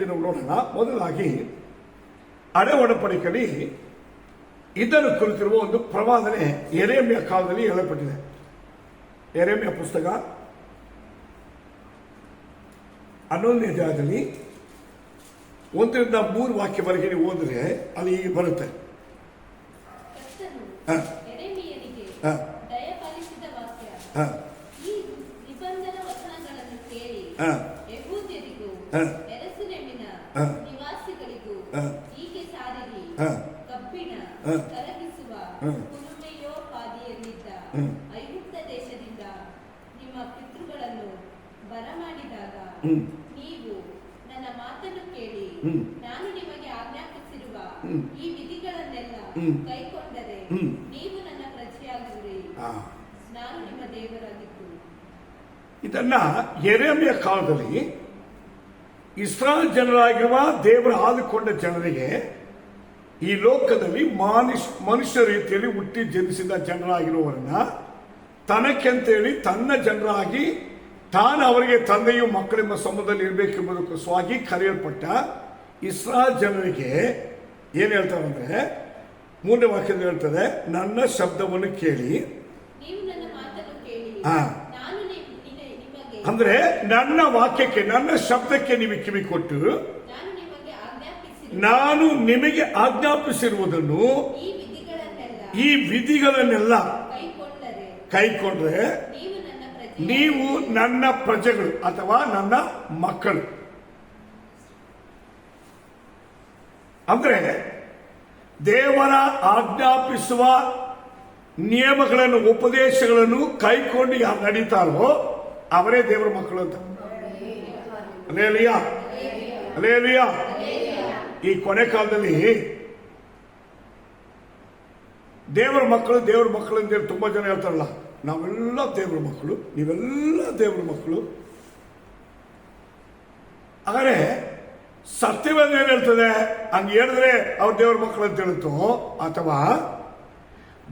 ಇದಕ್ಕೆ ಸಂಬಂಧಪಟ್ಟ ಕಾರ್ಯಗಳನ್ನು ಇಲ್ಲಿ ನಾವು ನೋಡೋಣ ಮೊದಲಾಗಿ ಹಳೆ ಒಡಂಬಡಿಕೆಯಲ್ಲಿ ಇದನ್ನು ಕುರಿತಿರುವ ಒಂದು ಪ್ರವಾದನೆ ಎರೆಮೆಯ ಕಾಲದಲ್ಲಿ ಹೇಳಲ್ಪಟ್ಟಿದೆ. ಎರೆಮೆಯ ಪುಸ್ತಕ ಹನ್ನೊಂದನೇ ಅಧ್ಯಾಯದಲ್ಲಿ ಒಂದರಿಂದ ಮೂರು ವಾಕ್ಯವರೆಗೆ ನೀವು ಓದಿದ್ರೆ ಅಲ್ಲಿ ಹೀಗೆ ಬರುತ್ತೆ. ಕರ್ತನು ಹ. ಯೆರೆಮೀಯನಿಗೆ ಹ. ದಯಪಾಲಿಸಿದ ವಾಕ್ಯ ಹ, ನಿವಾಸಿಗಳಿಗೂ. ಹೀಗೆ ಸಾರಿರಿ. ಕಬ್ಬಿಣ. ಕರಗಿಸುವ. ಕುಲುಮೆಯೋಪಾದಿಯಲ್ಲಿದ್ದ ಐಗುಪ್ತ ದೇಶದಿಂದ ನಿಮ್ಮ ಪಿತೃಗಳನ್ನು ಬರಮಾಡಿದಾಗ ನೀವು ನನ್ನ ಮಾತನ್ನು ಕೇಳಿ ನಾನು ನಿಮಗೆ ಆಜ್ಞಾಪಿಸಿರುವ ಈ ವಿಧಿಗಳನ್ನೆಲ್ಲ. ಕೈಕೊಂಡರೆ ನೀವು ನನ್ನ ಪ್ರಜೆಯಾಗುವಿರಿ ಆ. ನಾನು ನಿಮ್ಮ ದೇವರಾಗಿದ್ದು ಇದನ್ನ ಎರೆಮೆಯ ಕಾಲದಲ್ಲಿ ಇಸ್ರಾಯೇಲ್ ಜನರಾಗಿರುವ ದೇವರ ಆದುಕೊಂಡ ಜನರಿಗೆ ಈ ಲೋಕದಲ್ಲಿ ಮಾನುಷ್ ಮನುಷ್ಯ ರೀತಿಯಲ್ಲಿ ಹುಟ್ಟಿ ಜನಿಸಿದ ಜನರಾಗಿರುವವರನ್ನ ತನಕ್ಕೆಂತೇಳಿ ತನ್ನ ಜನರಾಗಿ ತಾನು ಅವರಿಗೆ ತಂದೆಯು ಮಕ್ಕಳೆಂಬ ಸಮೂಹದಲ್ಲಿ ಇರಬೇಕೆಂಬುದಕ್ಕೋಸ್ವಾಗಿ ಕರೆಯಲ್ಪಟ್ಟ ಇಸ್ರಾಲ್ ಜನರಿಗೆ ಏನು ಹೇಳ್ತಾರೆ ಅಂದ್ರೆ ಮೂರನೇ ವಾಕ್ಯದಲ್ಲಿ ಹೇಳ್ತದೆ ನನ್ನ ಶಬ್ದವನ್ನು ಕೇಳಿ ಹಾ. ನಾನು ನಿಮ್- ನಿನ- ನಿಮಗೆ ಅಂದ್ರೆ ನನ್ನ ವಾಕ್ಯಕ್ಕೆ ನನ್ನ ಶಬ್ದಕ್ಕೆ ನೀವು ಕಿವಿ ಕೊಟ್ಟು ನಾನು ನಿಮಗೆ ಆಜ್ಞಾಪಿಸಿರುವ ನಾನು ನಿಮಗೆ ಆಜ್ಞಾಪಿಸಿರುವುದನ್ನು ಈ ವಿಧಿಗಳನ್ನೆಲ್ಲ ಕೈಕೊಂಡರೆ ನೀವು ನನ್ನ ಪ್ರಜೆಗಳು ಅಥವಾ ನನ್ನ ಮಕ್ಕಳು. ಅಂದ್ರೆ ದೇವರ ಆಜ್ಞಾಪಿಸುವ ನಿಯಮಗಳನ್ನು ಉಪದೇಶಗಳನ್ನು ಕೈಕೊಂಡು ಯಾರು ನಡೀತಾರೋ ಅವರೇ ದೇವರ ಮಕ್ಕಳು ಅಂತ. ಈ ಕೊನೆ ಕಾಲದಲ್ಲಿ ದೇವರ ಮಕ್ಕಳು ದೇವರ ಮಕ್ಕಳು ಅಂತೇಳಿ ತುಂಬಾ ಜನ ಹೇಳ್ತಾರಲ್ಲ, ನಾವೆಲ್ಲ ದೇವರ ಮಕ್ಕಳು, ನೀವೆಲ್ಲ ದೇವರ ಮಕ್ಕಳು. ಆದರೆ ಸತ್ಯವೇದ ಏನ್ ಹೇಳ್ತದೆ? ಹಂಗೆ ಹೇಳಿದ್ರೆ ಅವ್ರ ದೇವರ ಮಕ್ಕಳು ಅಂತ ಹೇಳುತ್ತೋ, ಅಥವಾ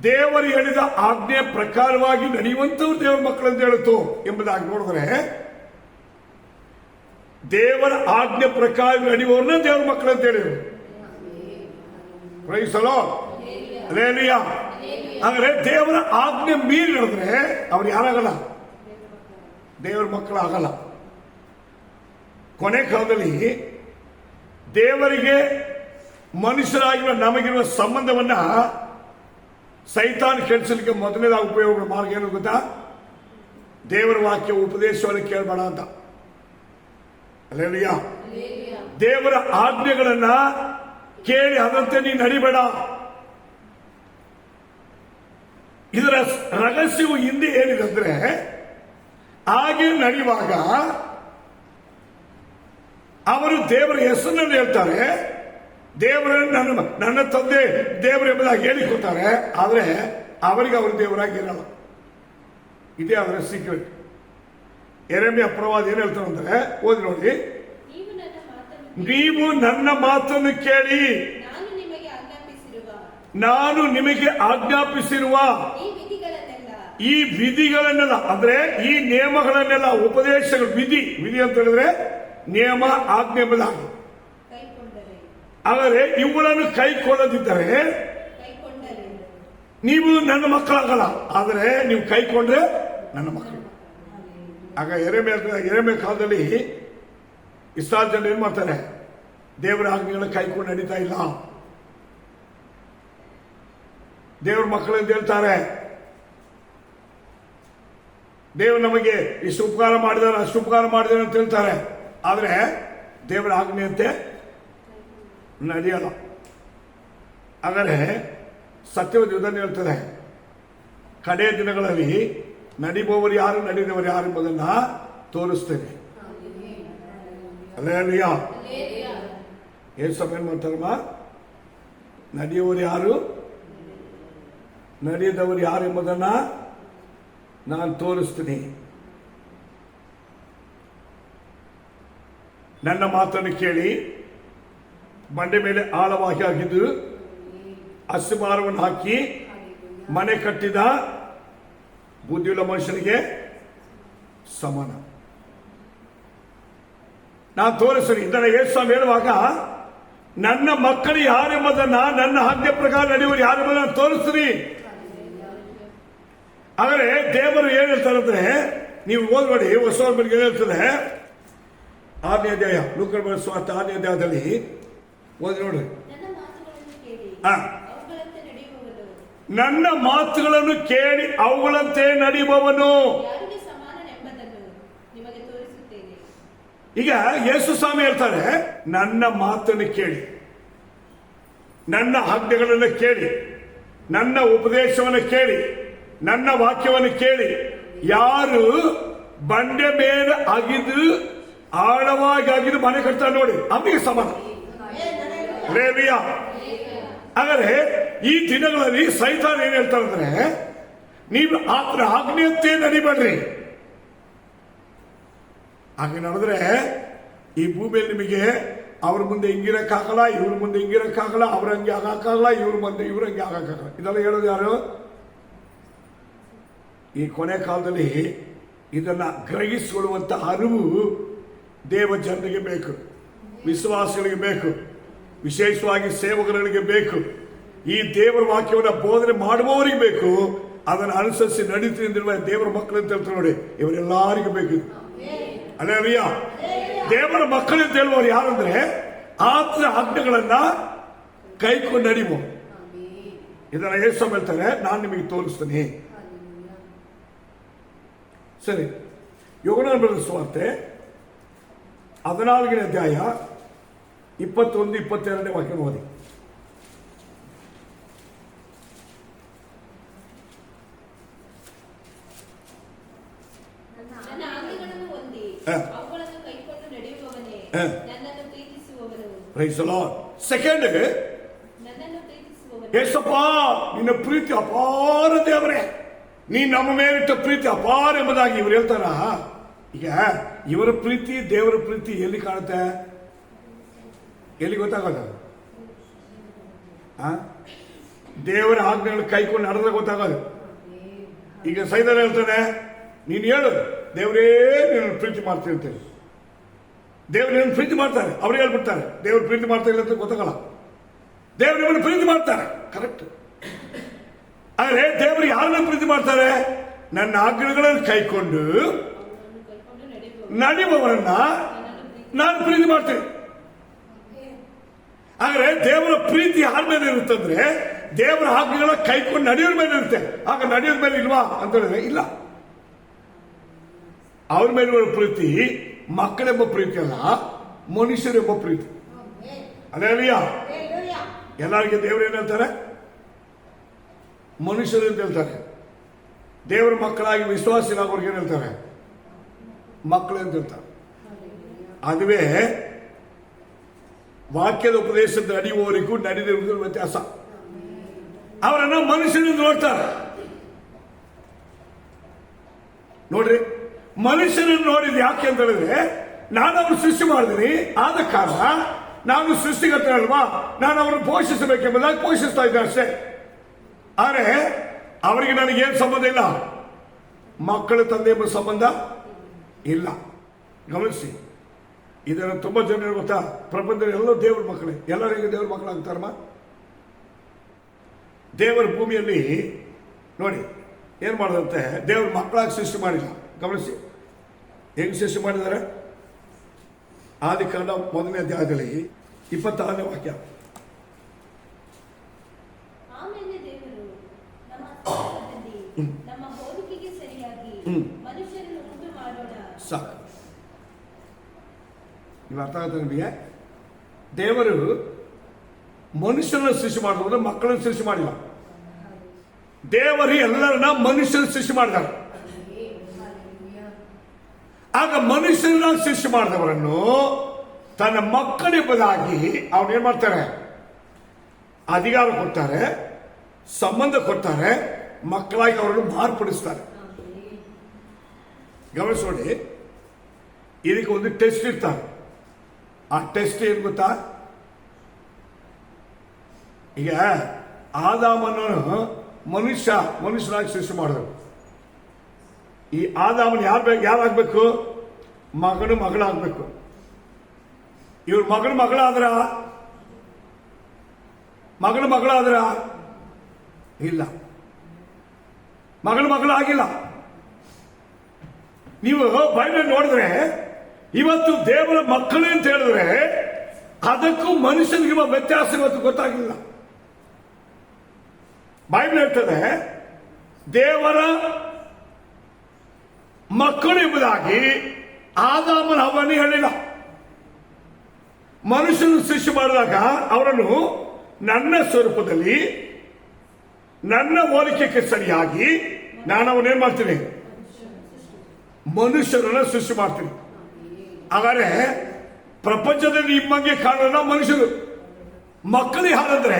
ದೇವರು ಹೇಳಿದ ಆಜ್ಞೆ ಪ್ರಕಾರವಾಗಿ ನಡೆಯುವಂತವ್ರು ದೇವರ ಮಕ್ಕಳು ಅಂತ ಹೇಳುತ್ತೋ ಎಂಬುದಾಗಿ ನೋಡಿದ್ರೆ, ದೇವರ ಆಜ್ಞೆ ಪ್ರಕಾರ ನಡೆಯುವವ್ರನ್ನ ದೇವರ ಮಕ್ಕಳು ಅಂತ ಹೇಳಿದ್ರು ಪ್ರೈಸಲೋ ಅಲೇಲಿಯ ಅಂದ್ರೆ ದೇವರ ಆಜ್ಞೆ ಮೀರಿ ನಡೆದ್ರೆ ಅವ್ರು ಯಾರಾಗಲ್ಲ? ದೇವರ ಮಕ್ಕಳು ಆಗಲ್ಲ ಕೊನೆ ಕಾಲದಲ್ಲಿ ದೇವರಿಗೆ ಮನುಷ್ಯರಾಗಿರುವ ನಮಗಿರುವ ಸಂಬಂಧವನ್ನ ಸೈತಾನ್ ಕೆಡಿಸಲಿಕ್ಕೆ ಮೊದಲನೇದಾಗಿ ಉಪಯೋಗ ಮಾರ್ಗ ಏನು ಗೊತ್ತಾ? ದೇವರ ವಾಕ್ಯ ಉಪದೇಶವನ್ನು ಕೇಳಬೇಡ ಅಂತ. ಅಲ್ಲೇಲಿಯಾ? ದೇವರ ಆಜ್ಞೆಗಳನ್ನ ಕೇಳಿ ಅದಂತೆ ನೀ ನಡಿಬೇಡ. ಇದರ ರಹಸ್ಯವು ಹಿಂದೆ ಏನಿದೆ ಅಂದ್ರೆ ಹಾಗೆ ನಡೆಯುವಾಗ ಅವರು ದೇವರ ಹೆಸರನ್ನು ಹೇಳ್ತಾರೆ. ದೇವರ ನನ್ನ ನನ್ನ ತಂದೆ ದೇವರು ಎಂಬುದಾಗಿ ಹೇಳಿಕೊಡ್ತಾರೆ ಆದರೆ ಅವರಿಗೆ ಅವರು ದೇವರಾಗಿ ಇರಲ್ಲ ಇದೇ ಅವರ ಸೀಕ್ರೆಟ್ ಎರೆಮೆಯ ಪ್ರವಾದ ಏನ್ ಹೇಳ್ತಾರೆ ಅಂದ್ರೆ ಓದಿ ನೋಡಿ. ನೀವು ನನ್ನ ಮಾತನ್ನು ಕೇಳಿ. ನಾನು ನಿಮಗೆ ಆಜ್ಞಾಪಿಸಿರುವ. ಈ ವಿಧಿಗಳನ್ನೆಲ್ಲ. ಅಂದ್ರೆ ಈ ನಿಯಮಗಳನ್ನೆಲ್ಲ ಉಪದೇಶಗಳು ವಿಧಿ ವಿಧಿ ಅಂತ ಹೇಳಿದ್ರೆ ನಿಯಮ ಆಜ್ಞೆ ಕೈಕೊಂಡರೆ ಆದರೆ ಇವುಗಳನ್ನು ಕೈಕೊಳ್ಳದಿದ್ದರೆ ನೀವು ನನ್ನ ಮಕ್ಕಳಾಗಲ್ಲ. ಆದರೆ ನೀವು ಕೈಕೊಂಡ್ರೆ ನನ್ನ ಮಕ್ಕಳು. ಆಗ ಎರೆಮೆ ಎರೆಮೆ ಕಾಲದಲ್ಲಿ ಇಸ್ತಾರ್ ಜನ ಏನ್ ಮಾಡ್ತಾರೆ? ದೇವರ ಆಜ್ಞೆಗಳನ್ನ ಕೈಕೊಂಡು ನಡೀತಾ ಇಲ್ಲ. ದೇವರ ಮಕ್ಕಳು ಅಂತ ಹೇಳ್ತಾರೆ. ದೇವ್ರು ನಮಗೆ ಇಷ್ಟು ಉಪಕಾರ ಮಾಡಿದಾರೆ ಅಷ್ಟು ಉಪಕಾರ ಮಾಡಿದಾರೆ ಅಂತ ಹೇಳ್ತಾರೆ. ಆದ್ರೆ ದೇವರ ಆಜ್ಞೆಯಂತೆ ನಡೆಯಲ್ಲ. ಆದರೆ ಸತ್ಯವಾದ ಇದನ್ನು ಹೇಳ್ತದೆ ಕಡೆಯ ದಿನಗಳಲ್ಲಿ ನಡಿಬವರು ಯಾರು ನಡೆದವರು ಯಾರು ಎಂಬುದನ್ನ ತೋರಿಸ್ತೇನೆ. ಅಲ್ಲೇಲಿಯ. ಏನ್ ಸಮಯ ಮಾಡ್ತಾರಮ್ಮ? ನಡೆಯುವವರು ಯಾರು ನಡೆಯದವರು ಯಾರು ಎಂಬುದನ್ನ ನಾನು ತೋರಿಸ್ತೀನಿ. ನನ್ನ ಮಾತನ್ನು ಕೇಳಿ. ಬಂಡೆ ಮೇಲೆ ಆಳವಾಗಿ ಆಗಿದ್ದು ಅಸ್ತಿಭಾರವನ್ನು ಹಾಕಿ ಮನೆ ಕಟ್ಟಿದ ಬುದ್ಧಿಯುಳ್ಳ ಮನುಷ್ಯನಿಗೆ ಸಮಾನ. ನಾನು ತೋರಿಸ್ತೀನಿ. ಇದನ್ನ ಏಸ್ವಾಮಿ ಸ್ವಾಮಿ ಹೇಳುವಾಗ, ನನ್ನ ಮಕ್ಕಳು ಯಾರೆಂಬುದನ್ನ, ನನ್ನ ಆಜ್ಞೆ ಪ್ರಕಾರ ನಡೆಯುವರು ಯಾರೆಂಬುದನ್ನು ನಾನು ತೋರಿಸ್ತೀನಿ. ಆದರೆ ದೇವರು ಏನು ಹೇಳ್ತಾರೆ ಅಂದ್ರೆ, ನೀವು ಓದ್ಬೇಡಿ ಹೊಸ ಬಗ್ಗೆ ಹೇಳ್ತಾರೆ? ಆರನೇ ಅಧ್ಯಾಯ ಲೂಕರ್ ಸ್ವಾರ್ಥ ಆರನೇ ಅಧ್ಯಾಯದಲ್ಲಿ ಓದಿ ನೋಡ್ರಿ ನನ್ನ ಮಾತುಗಳನ್ನು ಕೇಳಿ. ಅವುಗಳಂತೆ ನಡೆಯುವವನು. ನನ್ನ ಮಾತುಗಳನ್ನು ಕೇಳಿ ಅವುಗಳಂತೆ ನಡೆಯುವವನು. ಯಾರಿಗೆ ಸಮಾನನೆಂಬುದನ್ನು ನಿಮಗೆ ತೋರಿಸುತ್ತೇನೆ. ಈಗ ಯೇಸು ಸ್ವಾಮಿ ಹೇಳ್ತಾರೆ ನನ್ನ ಮಾತನ್ನು ಕೇಳಿ. ನನ್ನ ಆಜ್ಞೆಗಳನ್ನು ಕೇಳಿ. ನನ್ನ ಉಪದೇಶವನ್ನು ಕೇಳಿ. ನನ್ನ ವಾಕ್ಯವನ್ನು ಕೇಳಿ. ಯಾರು ಬಂಡೆ ಮೇಲೆ ಅಗಿದು ಆಳವಾಗಿ ಅಗಿದು ಮನೆ ಕಟ್ತಾರೆ ನೋಡಿ ಅವನಿಗೆ ಸಮಾನ. ರೇವಿಯ ಹಾಗಾದ್ರೆ ಈ ದಿನಗಳಲ್ಲಿ ಸೈತಾನ್ ಏನ್ ಹೇಳ್ತಾರೆ ಅಂದ್ರೆ ನೀವು ಆತನ ಆಗ್ನೇಯತ್ತೇ ನಡಿಬೇಡ್ರಿ. ಹಾಗೆ ನಡೆದ್ರೆ ಈ ಭೂಮಿಯಲ್ಲಿ ನಿಮಗೆ ಅವ್ರ ಮುಂದೆ ಹಿಂಗಿರಕ್ಕಾಗಲ್ಲ ಇವ್ರ ಮುಂದೆ ಹಿಂಗಿರಕ್ಕಾಗಲ್ಲ ಅವ್ರ ಹಂಗೆ ಆಗಕ್ಕಾಗಲ್ಲ ಇವ್ರ ಮುಂದೆ ಇವ್ರ ಹಂಗೆ ಆಗಕ್ಕಾಗಲ್ಲ ಇದೆಲ್ಲ ಹೇಳೋದು ಯಾರು? ಈ ಕೊನೆ ಕಾಲದಲ್ಲಿ ಇದನ್ನ ಗ್ರಹಿಸಿಕೊಳ್ಳುವಂತ ಅರಿವು ದೇವ ಜನರಿಗೆ ಬೇಕು, ವಿಶ್ವಾಸಿಗಳಿಗೆ ಬೇಕು. ವಿಶೇಷವಾಗಿ ಸೇವಕರಿಗೆ ಬೇಕು. ಈ ದೇವರ ವಾಕ್ಯವನ್ನು ಬೋಧನೆ ಮಾಡುವವರಿಗೆ ಬೇಕು. ಅದನ್ನು ಅನುಸರಿಸಿ ನಡೀತಿರುವ ದೇವರ ಮಕ್ಕಳು ಅಂತ ಹೇಳ್ತಾರೆ ನೋಡಿ. ಇವರೆಲ್ಲರಿಗೂ ಬೇಕು ಇದು. ಅಲ್ಲೇಲೂಯ್ಯ ದೇವರ ಮಕ್ಕಳು ಅಂತ ಹೇಳುವವರು ಯಾರಂದ್ರೆ ಆತನ ಆಜ್ಞೆಗಳನ್ನ ಕೈಕೊಂಡು ನಡಿವು ಇದನ್ನ ಯೇಸು ಹೇಳ್ತಾರೆ. ನಾನು ನಿಮಗೆ ತೋರಿಸ್ತೀನಿ. ಸರಿ. ಯೋಗನ ಬರೆದ ಸುವಾರ್ತೆ ಹದಿನಾಲ್ಕನೇ ಅಧ್ಯಾಯ ಇಪ್ಪತ್ತೊಂದು ಇಪ್ಪತ್ತೆರಡನೇ ವಾಕ್ಯ ಓದಿ. ನನ್ನ ಆಜ್ಞೆಗಳನ್ನು ಹೊಂದಿ. ಹ. ಅವುಗಳನ್ನು ಕೈಕೊಂಡು ನಡೆಯುವವನೇ. ಹ. ನನ್ನನ್ನು ಪ್ರೀತಿಸುವವನು. ಪ್ರೈಸ್ ಸೆಕೆಂಡ್ ನನ್ನನ್ನು ಪ್ರೀತಿಸುವವನು. ಏಸಪ್ಪ ನಿನ್ನ ಪ್ರೀತಿ ಅಪಾರ ದೇವರೇ. ನೀ ನಮ್ಮ ಮೇಲಿಟ್ಟ ಪ್ರೀತಿ ಅಪಾರ ಎಂಬುದಾಗಿ ಇವ್ರು ಹೇಳ್ತಾರ? ಈಗ ಇವರ ಪ್ರೀತಿ ದೇವರ ಪ್ರೀತಿ ಎಲ್ಲಿ ಕಾಣುತ್ತೆ? ಎಲ್ಲಿ ಗೊತ್ತಾಗೋದು? ದೇವರ ಆಜ್ಞೆಗಳು ಕೈಕೊಂಡು ನಡೆದ್ರೆ ಗೊತ್ತಾಗೋದು. ಈಗ ಸೈದರ್ ಹೇಳ್ತಾನೆ ನೀನು ಹೇಳು ದೇವರೇ ನೀನು ಪ್ರೀತಿ ಮಾಡ್ತೀನಿ ಅಂತೇಳಿ. ದೇವ್ರು ನಿನ್ನ ಪ್ರೀತಿ ಮಾಡ್ತಾರೆ ಅವ್ರು ಹೇಳ್ಬಿಡ್ತಾರೆ ದೇವ್ರು ಪ್ರೀತಿ ಮಾಡ್ತಾ ಇಲ್ಲ ಅಂತ ಗೊತ್ತಾಗಲ್ಲ. ದೇವ್ರು ನಿಮ್ಮನ್ನು ಪ್ರೀತಿ ಮಾಡ್ತಾರೆ ಕರೆಕ್ಟ್ ಆದರೆ ದೇವರು ಯಾರನ್ನ ಪ್ರೀತಿ ಮಾಡ್ತಾರೆ? ನನ್ನ ಆಜ್ಞೆಗಳನ್ನು ಕೈಕೊಂಡು ನಡಿಬವರನ್ನ ನಡೆಯುವವರನ್ನ ನಾನು ಪ್ರೀತಿ ಮಾಡ್ತೇನೆ. ಆದರೆ ದೇವರ ಪ್ರೀತಿ ಯಾರ ಮೇಲೆ ಇರುತ್ತಂದ್ರೆ ದೇವರ ಆಜ್ಞೆಗಳ ಕೈಕೊಂಡು ನಡೆಯೋರ ಮೇಲೆ ಇರುತ್ತೆ. ಆಗ ನಡೆಯೋದ ಮೇಲೆ ಇಲ್ವಾ ಅಂತ ಹೇಳಿದ್ರೆ ಇಲ್ಲ. ಅವ್ರ ಮೇಲೆ ಇರುವ ಪ್ರೀತಿ ಮಕ್ಕಳೆಂಬ ಪ್ರೀತಿ ಅಲ್ಲ, ಮನುಷ್ಯರೆಂಬ ಪ್ರೀತಿ. ಅದೇ ಎಲ್ಲರಿಗೆ ದೇವರು ಏನ್ ಹೇಳ್ತಾರೆ? ಮನುಷ್ಯರು ಅಂತ ಹೇಳ್ತಾರೆ. ದೇವರ ಮಕ್ಕಳಾಗಿ ವಿಶ್ವಾಸಿಗಳಾಗೋರ್ಗೆ ಏನ್ ಹೇಳ್ತಾರೆ? ಮಕ್ಕಳು ಅಂತ ಹೇಳ್ತಾರೆ. ಅದುವೇ ವಾಕ್ಯದ ಉಪದೇಶದ ನಡೆಯುವವರಿಗೂ ನಡೆದಿರುವುದರ ವ್ಯತ್ಯಾಸ ಅವರನ್ನ ಮನುಷ್ಯರು ನೋಡ್ತಾರೆ ನೋಡ್ರಿ ಮನುಷ್ಯರನ್ನು ನೋಡಿದ್ ಯಾಕೆ ಅಂತ ಹೇಳಿದ್ರೆ ನಾನು ಅವ್ರು ಸೃಷ್ಟಿ ಮಾಡಿದ್ದೀನಿ ಆದ ಕಾರಣ ನಾನು ಸೃಷ್ಟಿಗತ ಅಲ್ವಾ ನಾನು ಅವರನ್ನು ಪೋಷಿಸಬೇಕೆಂಬುದಾಗಿ ಪೋಷಿಸ್ತಾ ಇದ್ದೆ ಅಷ್ಟೇ ಆದರೆ ಅವರಿಗೆ ನನಗೇನು ಸಂಬಂಧ ಇಲ್ಲ ಮಕ್ಕಳ ತಂದೆ ಎಂಬ ಸಂಬಂಧ ಇಲ್ಲ ಗಮನಿಸಿ ಇದನ್ನು ತುಂಬಾ ಜನ ಗೊತ್ತಾ ಪ್ರಪಂಚದ ಎಲ್ಲರೂ ದೇವ್ರ ಮಕ್ಕಳೇ. ಎಲ್ಲರಿಗೂ ದೇವ್ರ ಮಕ್ಕಳಾಗ್ತಾರಮ್ಮ? ದೇವರ ಭೂಮಿಯಲ್ಲಿ, ನೋಡಿ, ಏನ್ ಮಾಡಿದಂತೆ, ದೇವ್ರ ಮಕ್ಕಳಾಗಿ ಸೃಷ್ಟಿ ಮಾಡಿಲ್ಲ. ಗಮನಿಸಿ. ಹೆಂಗ್ ಸೃಷ್ಟಿ ಮಾಡಿದ್ದಾರೆ? ಆದಿಕಾಂಡ ಮೊದಲನೇ ಅಧ್ಯಾಯದಲ್ಲಿ ಇಪ್ಪತ್ತಾರನೇ ವಾಕ್ಯ ಆಮೇಲೆ ದೇವರು ನಮ್ಮ ಸ್ವರೂಪದಲ್ಲಿ ನಮ್ಮ ಹೋಲಿಕೆಗೆ ಸರಿಯಾಗಿ ಹ್ಮ್. ಮನುಷ್ಯರನ್ನು ಉಂಟು ಮಾಡೋಣ ಸಾಕು ನೀವು ಅರ್ಥ ಆಗುತ್ತೆ ನಿಮಗೆ? ದೇವರು ಮನುಷ್ಯನ ಸೃಷ್ಟಿ ಮಾಡಿದ್ರೆ ಮಕ್ಕಳನ್ನು ಸೃಷ್ಟಿ ಮಾಡಿಲ್ಲ. ದೇವರು ಎಲ್ಲರನ್ನ ಮನುಷ್ಯನ ಸೃಷ್ಟಿ ಮಾಡಿದ್ದಾರೆ. ಆಗ ಮನುಷ್ಯನ ಸೃಷ್ಟಿ ಮಾಡಿದವರನ್ನು ತನ್ನ ಮಕ್ಕಳೆಂಬುದಾಗಿ ಅವನು ಏನ್ ಮಾಡ್ತಾರೆ? ಅಧಿಕಾರ ಕೊಡ್ತಾರೆ, ಸಂಬಂಧ ಕೊಡ್ತಾರೆ, ಮಕ್ಕಳಾಗಿ ಅವರನ್ನು ಮಾರ್ಪಡಿಸ್ತಾರೆ. ಗಮನಿಸೋಡಿ ಇದಕ್ಕೆ ಒಂದು ಟೆಸ್ಟ್ ಇರ್ತಾರೆ. ಆ ಟೆಸ್ಟ್ ಏನು ಗೊತ್ತಾ? ಈಗ ಆದಾಮನನ್ನು ಮನುಷ್ಯ ಮನುಷ್ಯನಾಗಿ ಸೃಷ್ಟಿ ಮಾಡಿದ್ರು ಈ ಆದಾಮನ್ ಯಾರು ಬೇಕು ಯಾರಾಗಬೇಕು? ಮಗನು ಮಗಳಾಗಬೇಕು. ಇವ್ರ ಮಗನ ಮಗಳಾದ್ರ? ಮಗನ ಮಗಳಾದ್ರ? ಇಲ್ಲ. ಮಗಳ ಮಗಳಾಗಿಲ್ಲ. ನೀವು ಬೈಬಲ್ ನೋಡಿದ್ರೆ ಇವತ್ತು ದೇವರ ಮಕ್ಕಳು ಅಂತ ಹೇಳಿದ್ರೆ ಅದಕ್ಕೂ ಮನುಷ್ಯನಿಗಿರುವ ವ್ಯತ್ಯಾಸ ಇವತ್ತು ಗೊತ್ತಾಗಿಲ್ಲ. ಬೈಬಲ್ ಹೇಳ್ತದೆ, ದೇವರ ಮಕ್ಕಳು ಎಂಬುದಾಗಿ ಆದಾಮನ ಅವನೇ ಹೇಳಿಲ್ಲ. ಮನುಷ್ಯನ ಸೃಷ್ಟಿ ಮಾಡಿದಾಗ ಅವರನ್ನು ನನ್ನ ಸ್ವರೂಪದಲ್ಲಿ, ನನ್ನ ಹೋಲಿಕೆಗೆ ಸರಿಯಾಗಿ ನಾನು ಅವನೇನ್ ಮಾಡ್ತೀನಿ? ಮನುಷ್ಯರನ್ನ ಸೃಷ್ಟಿ ಮಾಡ್ತೀನಿ. ಹಾಗಾದ್ರೆ ಪ್ರಪಂಚದಲ್ಲಿ ನಿಮ್ಮಂಗೆ ಕಾಣೋಣ ಮನುಷ್ಯರು ಮಕ್ಕಳಿಗೆ ಹಾಗಂದ್ರೆ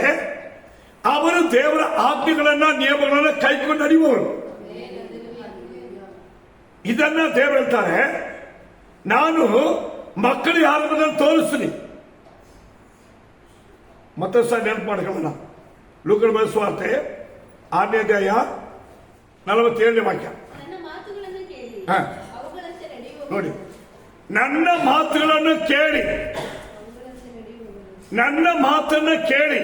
ಅವರು ದೇವರ ಆಜ್ಞೆಗಳನ್ನ ನಿಯಮಗಳನ್ನ ಕೈಕೊಂಡು ನಡೆಯುವವರು. ಇದನ್ನ ದೇವರು ಹೇಳ್ತಾರೆ ನಾನು ಮಕ್ಕಳಿಗೆ ಯಾರು ತೋರಿಸ್ತೀನಿ. ಮತ್ತೆ ಸಹ ನೆನಪು ಮಾಡ್ಕೊಳ್ಳೋಣ. ಲೂಕನ ಬಯಸುವಾರ್ತೆ ಆರನೇ ಅಧ್ಯಾಯ ನಲವತ್ತೇಳನೇ ವಾಕ್ಯ. ನೋಡಿ. ನನ್ನ ಮಾತುಗಳನ್ನು ಕೇಳಿ. ನನ್ನ ಮಾತನ್ನ ಕೇಳಿ.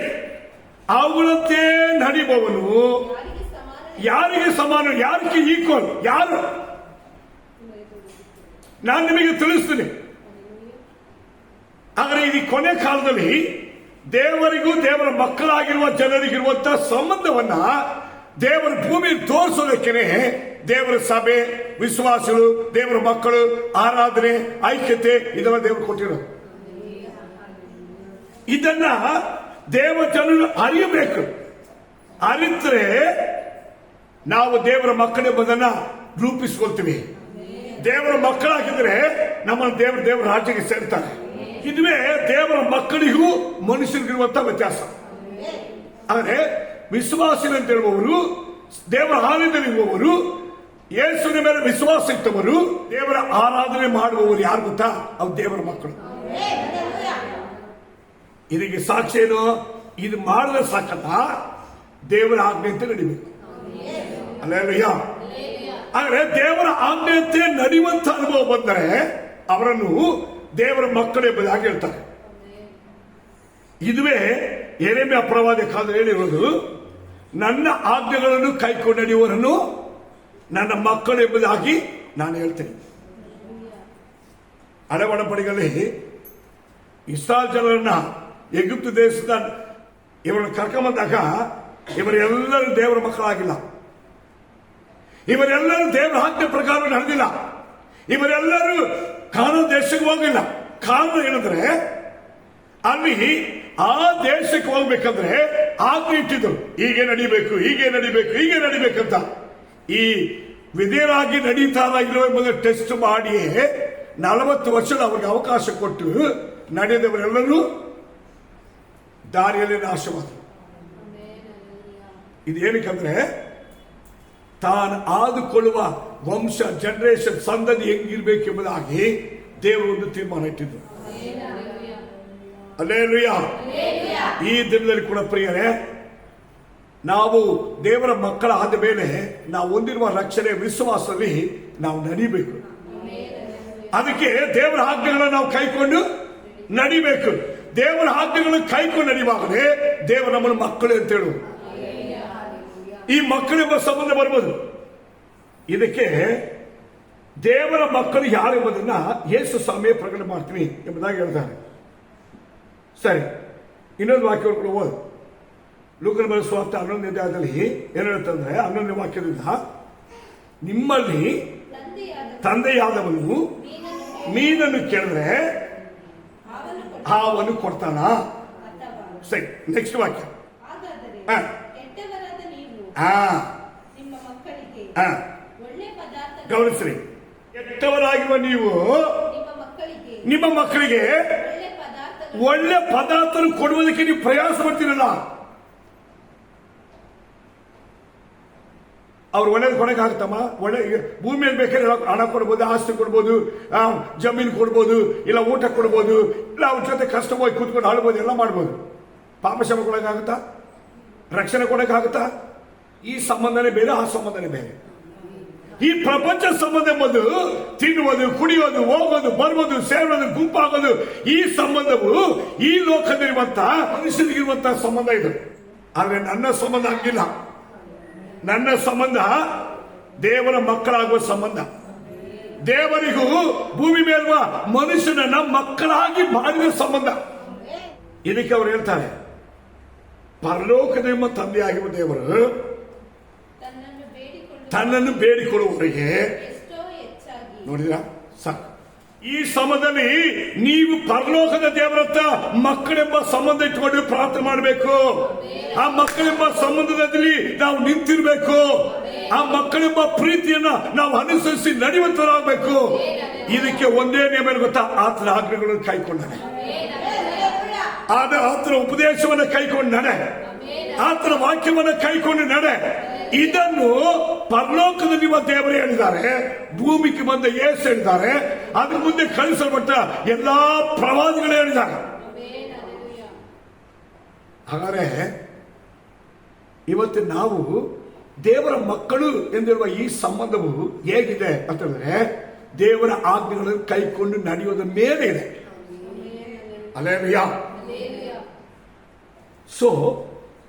ಅವುಗಳಂತೆ ನಡಿಬವನು ಯಾರಿಗೆ ಸಮಾನ, ಯಾರಿಗೆ ಈಕ್ವಲ್ ಯಾರು? ನಾನು ನಿಮಗೆ ತಿಳಿಸ್ತೀನಿ. ಆದರೆ ಈ ಕೊನೆ ಕಾಲದಲ್ಲಿ ದೇವರಿಗೂ ದೇವರ ಮಕ್ಕಳಾಗಿರುವ ಜನರಿಗಿರುವಂತಹ ಸಂಬಂಧವನ್ನ ದೇವರ ಭೂಮಿ ತೋರಿಸೋದಕ್ಕೆ ದೇವರ ಸಭೆ, ವಿಶ್ವಾಸಗಳು, ದೇವರ ಮಕ್ಕಳು, ಆರಾಧನೆ, ಐಕ್ಯತೆ, ಇದೆಲ್ಲ ದೇವರು ಕೊಟ್ಟಿರೋ. ಇದನ್ನ ದೇವ ಜನರು ಅರಿಯಬೇಕು. ಅರಿತರೆ ನಾವು ದೇವರ ಮಕ್ಕಳೆಂಬುದನ್ನ ರೂಪಿಸ್ಕೊಳ್ತೀವಿ. ದೇವರ ಮಕ್ಕಳಾಗಿದ್ರೆ ನಮ್ಮನ್ನು ದೇವರ ದೇವರ ರಾಜ್ಯಕ್ಕೆ ಸೇರ್ತಾರೆ. ಇದುವೇ ದೇವರ ಮಕ್ಕಳಿಗೂ ಮನುಷ್ಯರಿಗಿರುವಂತ ವ್ಯತ್ಯಾಸ. ಆದರೆ ವಿಶ್ವಾಸಿಗಳು ಅಂತ ಹೇಳುವವರು ದೇವರ ಆಲಯದಲ್ಲಿರುವವರು ಯೇಸುವಿನ ಮೇಲೆ ವಿಶ್ವಾಸ ಇಟ್ಟವರು ದೇವರ ಆರಾಧನೆ ಮಾಡುವವರು ಯಾರು ಗೊತ್ತಾ? ಅವ್ರು ದೇವರ ಮಕ್ಕಳು. ಇದಕ್ಕೆ ಸಾಕ್ಷಿ ಏನು? ಇದು ಮಾಡಿದ್ರೆ ಸಾಕಲ್ಲ ದೇವರ ಆಜ್ಞೆಯಂತೆ ನಡಿಬೇಕು. ಅಲ್ಲಯ್ಯ ಆದರೆ ದೇವರ ಆಜ್ಞೆಯಂತೆ ನಡೆಯುವಂತ ಅನುಭವ ಬಂದರೆ ಅವರನ್ನು ದೇವರ ಮಕ್ಕಳು ಎಂಬುದಾಗಿ ಹೇಳ್ತಾರೆ. ಇದುವೇ ಏನೇಮೆ ಅಪ್ರವಾದ ಕಾಲದಲ್ಲಿ ಹೇಳಿರೋದು ನನ್ನ ಆಜ್ಞೆಗಳನ್ನು ಕೈಕೊಂಡು ನಡೆಯುವವರನ್ನು ನನ್ನ ಮಕ್ಕಳು ಎಂಬುದಾಗಿ ನಾನು ಹೇಳ್ತೇನೆ. ಹಳೆ ಒಡಂಬಡಿಕೆಯಲ್ಲಿ ಇಸ್ರಾಲ್ ಜನರನ್ನ ಎಗಿಪ್ತು ದೇಶದ ಇವರನ್ನು ಕರ್ಕೊಂಬಂದಾಗ ಇವರೆಲ್ಲರೂ ದೇವರ ಮಕ್ಕಳಾಗಿಲ್ಲ. ಇವರೆಲ್ಲರೂ ದೇವರ ಆಜ್ಞೆ ಪ್ರಕಾರ ನಡೆದಿಲ್ಲ. ಇವರೆಲ್ಲರೂ ಕಾನೂನು ದೇಶಕ್ಕೆ ಹೋಗಿಲ್ಲ. ಕಾನೂನು ಏನಂದ್ರೆ, ಅಲ್ಲಿ ಆ ದೇಶಕ್ಕೆ ಹೋಗ್ಬೇಕಂದ್ರೆ ಆಜ್ಞೆ ಇಟ್ಟಿದ್ರು ಹೀಗೆ ನಡಿಬೇಕು ಹೀಗೆ ನಡಿಬೇಕು, ಹೀಗೆ ನಡಿಬೇಕಂತ. ಈ ವಿಧೇಯರಾಗಿ ನಡೀತಾರ ಇಲ್ಲೋ ಎಂಬುದನ್ನು ಟೆಸ್ಟ್ ಮಾಡಿಯೇ ನಲವತ್ತು ವರ್ಷದ ಅವರಿಗೆ ಅವಕಾಶ ಕೊಟ್ಟು ನಡೆದವರೆಲ್ಲರೂ ದಾರಿಯಲ್ಲಿ ನಾಶವಾದರು. ಇದೇನಕ್ಕಂದ್ರೆ ತಾನು ಆದುಕೊಳ್ಳುವ ವಂಶ ಜನರೇಷನ್ ಸಂದದಿ ಹೆಂಗಿರ್ಬೇಕೆಂಬುದಾಗಿ ದೇವರನ್ನು ತೀರ್ಮಾನ ಇಟ್ಟಿದ್ದು. ಅಲ್ಲೇ ಈ ದಿನದಲ್ಲಿ ಕೂಡ ಪ್ರಿಯರೇ ನಾವು ದೇವರ ಮಕ್ಕಳಾದ ಮೇಲೆ ನಾವು ಹೊಂದಿರುವ ರಕ್ಷಣೆ ವಿಶ್ವಾಸದಲ್ಲಿ ನಾವು ನಡಿಬೇಕು. ಅದಕ್ಕೆ ದೇವರ ಆಜ್ಞೆಗಳನ್ನು ನಾವು ಕೈಕೊಂಡು ನಡಿಬೇಕು. ದೇವರ ಆಜ್ಞೆಗಳನ್ನು ಕೈಕೊಂಡು ನಡಿವಾಗಲೇ ದೇವರ ನಮ್ಮನ್ನು ಮಕ್ಕಳು ಅಂತ ಹೇಳುವುದು. ಈ ಮಕ್ಕಳೆಂಬ ಸಂಬಂಧ ಬರ್ಬೋದು ಇದಕ್ಕೆ ದೇವರ ಮಕ್ಕಳು ಯಾರು ಎಂಬುದನ್ನ ಯೇಸು ಸ್ವಾಮಿ ಪ್ರಕಟ ಮಾಡ್ತೀನಿ ಎಂಬುದಾಗಿ ಹೇಳ್ತಾರೆ. ಸರಿ, ಇನ್ನೊಂದು ವಾಕ್ಯ ಕೂಡ ಓದು ಲೂಕನ ಸ್ವಾರ್ಥ ಹನ್ನೊಂದನೇ ಅಧ್ಯಾಯದಲ್ಲಿ ಏನು ಹೇಳ್ತಂದ್ರೆ ಹನ್ನೊಂದನೇ ವಾಕ್ಯದಿಂದ ನಿಮ್ಮಲ್ಲಿ ತಂದೆಯಾದ ತಂದೆಯಾದವನು ಮೀನನ್ನು ಕೇಳಿದ್ರೆ ಹಾವನ್ನು ಕೊಡ್ತಾನ. ಸರಿ ನೆಕ್ಸ್ಟ್ ವಾಕ್ಯ. ಹಾಗಾದರೆ ಹಾ. ಕೆಟ್ಟವರಾದ ನೀವು ಆ ನಿಮ್ಮ ಮಕ್ಕಳಿಗೆ ಒಳ್ಳೆ ಪದಾರ್ಥ ಗಮನಿಸ್ರಿ. ಕೆಟ್ಟವರಾಗಿರುವ ನೀವು ನಿಮ್ಮ ಮಕ್ಕಳಿಗೆ ಒಳ್ಳೆ ಪದಾರ್ಥ ಕೊಡುವುದಕ್ಕೆ ನೀವು ಪ್ರಯಾಸ ಪಡ್ತೀರಲ್ಲ. ಅವ್ರು ಒಳ್ಳೇದು ಕೊಡೋಕ್ಕಾಗುತ್ತಮ್ಮ ಒಳ್ಳೆ ಭೂಮಿಯಲ್ಲಿ ಬೇಕಾದ್ರೆ ಹಣ- ಕೊಡ್ಬೋದು, ಆಸ್ತಿ ಕೊಡ್ಬೋದು ಜಮೀನು ಕೊಡ್ಬೋದು, ಇಲ್ಲ ಊಟ ಕೊಡ್ಬೋದು, ಇಲ್ಲ ಅವ್ರ ಜೊತೆ ಕಷ್ಟ ಹೋಗಿ ಕೂತ್ಕೊಂಡು ಆಳ್ಬೋದು, ಎಲ್ಲ ಮಾಡ್ಬೋದು. ಪಾಪಶ್ರಮ ಕೊಡೋಕ್ಕಾಗುತ್ತಾ ರಕ್ಷಣೆ ಕೊಡೋಕ್ಕಾಗುತ್ತಾ ಈ ಸಂಬಂಧನೇ ಬೇರೆ, ಆ ಸಂಬಂಧನೇ ಬೇರೆ. ಈ ಪ್ರಪಂಚ ಸಂಬಂಧ ಎಂಬುದು ತಿನ್ನುವುದು, ಕುಡಿಯೋದು, ಹೋಗೋದು ಬರುವುದು ಸೇರೋದು, ಗುಂಪಾಗೋದು, ಈ ಸಂಬಂಧವು ಈ ಲೋಕದಲ್ಲಿರುವಂತಹ ಮನುಷ್ಯನಿಗಿರುವಂತಹ ಸಂಬಂಧ ಇದು. ಆದ್ರೆ ನನ್ನ ಸಂಬಂಧ ಆಗಿಲ್ಲ ನನ್ನ ಸಂಬಂಧ ದೇವರ ಮಕ್ಕಳಾಗುವ ಸಂಬಂಧ. ದೇವರಿಗೂ ಭೂಮಿ ಮೇಲಿರುವ ಮನುಷ್ಯನನ್ನ ಮಕ್ಕಳಾಗಿ ಮಾಡಿದ ಸಂಬಂಧ. ಇದಕ್ಕೆ ಅವರು ಹೇಳ್ತಾರೆ ಪರಲೋಕದೆಂಬ ತಂದೆಯಾಗಿರುವ ದೇವರು ತನ್ನನ್ನು ಬೇಡಿಕೊಳ್ಳುವವರಿಗೆ ನೋಡಿದ್ರ? ಸಾಕು ಈ ಸಮಯದಲ್ಲಿ ನೀವು ಪರಲೋಕದ ದೇವರತ್ತ ಮಕ್ಕಳೆಂಬ ಸಂಬಂಧ ಇಟ್ಕೊಂಡು ಪ್ರಾರ್ಥನೆ ಮಾಡಬೇಕು. ಆ ಮಕ್ಕಳೆಂಬ ಸಂಬಂಧದಲ್ಲಿ ನಾವು ನಿಂತಿರ್ಬೇಕು. ಆ ಮಕ್ಕಳೆಂಬ ಪ್ರೀತಿಯನ್ನ ನಾವು ಅನುಸರಿಸಿ ನಡೆಯುವಂತರಾಗಬೇಕು ಇದಕ್ಕೆ ಒಂದೇ ನಿಯಮ ಗೊತ್ತಾ? ಆತನ ಆಜ್ಞೆಗಳನ್ನು ಕೈಕೊಂಡನೆ ಆದ ಆತನ ಉಪದೇಶವನ್ನು ಕೈಕೊಂಡು ನಡೆ ಆತನ ವಾಕ್ಯವನ್ನು ಕೈಕೊಂಡು ನಡೆ. ಇದನ್ನು ಪರಲೋಕದಲ್ಲಿ ನಿಮ್ಮ ದೇವರು ಹೇಳಿದ್ದಾರೆ. ಭೂಮಿಗೆ ಬಂದ ಯೇಸು ಹೇಳಿದ್ದಾರೆ. ಅದ್ರ ಮುಂದೆ ಕಳಿಸಲ್ಪಟ್ಟ ಎಲ್ಲಾ ಪ್ರವಾದಿಗಳು ಹೇಳಿದ್ದಾರೆ. ಹಾಗಾದ್ರೆ ಇವತ್ತು ನಾವು ದೇವರ ಮಕ್ಕಳು ಎಂದಿರುವ ಈ ಸಂಬಂಧವು ಹೇಗಿದೆ ಅಂತ ಹೇಳಿದ್ರೆ ದೇವರ ಆಜ್ಞೆಗಳನ್ನು ಕೈಕೊಂಡು ನಡೆಯೋದ್ರ ಮೇಲೆ ಇದೆ ಅಲ್ಲೇಲುಯ್ಯ ಸೊ